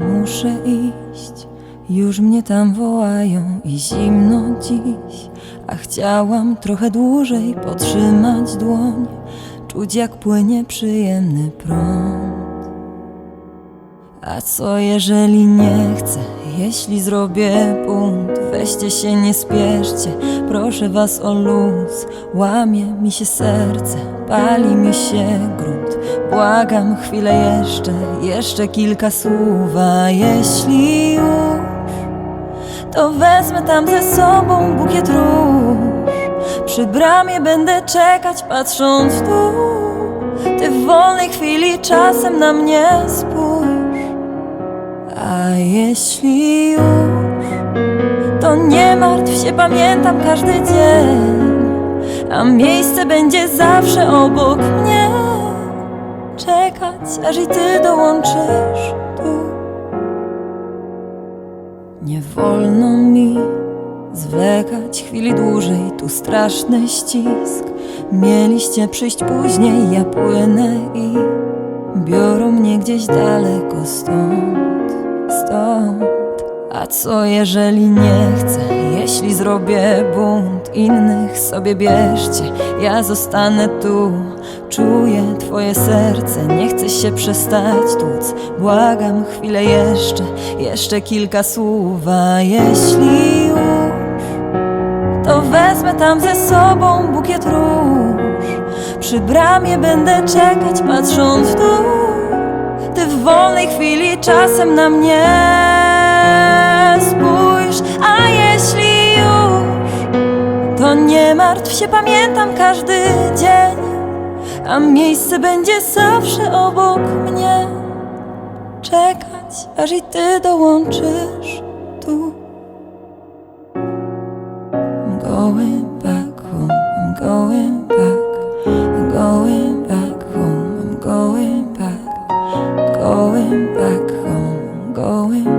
muszę iść. Już mnie tam wołają i zimno dziś, a chciałam trochę dłużej potrzymać dłoń, czuć jak płynie przyjemny prąd. A co jeżeli nie chcę, jeśli zrobię bunt? Weźcie się, nie spieszcie, proszę was o luz. Łamie mi się serce, pali mi się grunt. Błagam chwilę jeszcze, jeszcze kilka słów, a jeśli już, to wezmę tam ze sobą bukiet róż. Przy bramie będę czekać, patrząc w dół. Ty w wolnej chwili czasem na mnie spójrz. A jeśli już, to nie martw się, pamiętam każdy dzień, a miejsce będzie zawsze obok mnie. Czekać, aż i ty dołączysz tu. Nie wolno mi zwlekać chwili dłużej, tu straszny ścisk. Mieliście przyjść później, ja płynę i biorą mnie gdzieś daleko stąd, stąd. A co jeżeli nie chcę, jeśli zrobię bunt, innych sobie bierzcie, ja zostanę tu. Czuję twoje serce, nie chcę się przestać tłuc. Błagam chwilę jeszcze, jeszcze kilka słów, a jeśli już, to wezmę tam ze sobą bukiet róż. Przy bramie będę czekać, patrząc w dół. W wolnej chwili czasem na mnie spójrz, a jeśli już, to nie martw się, pamiętam każdy dzień, a miejsce będzie zawsze obok mnie. Czekać, aż i ty dołączysz tu. I'm going back home, I'm going back going back home, going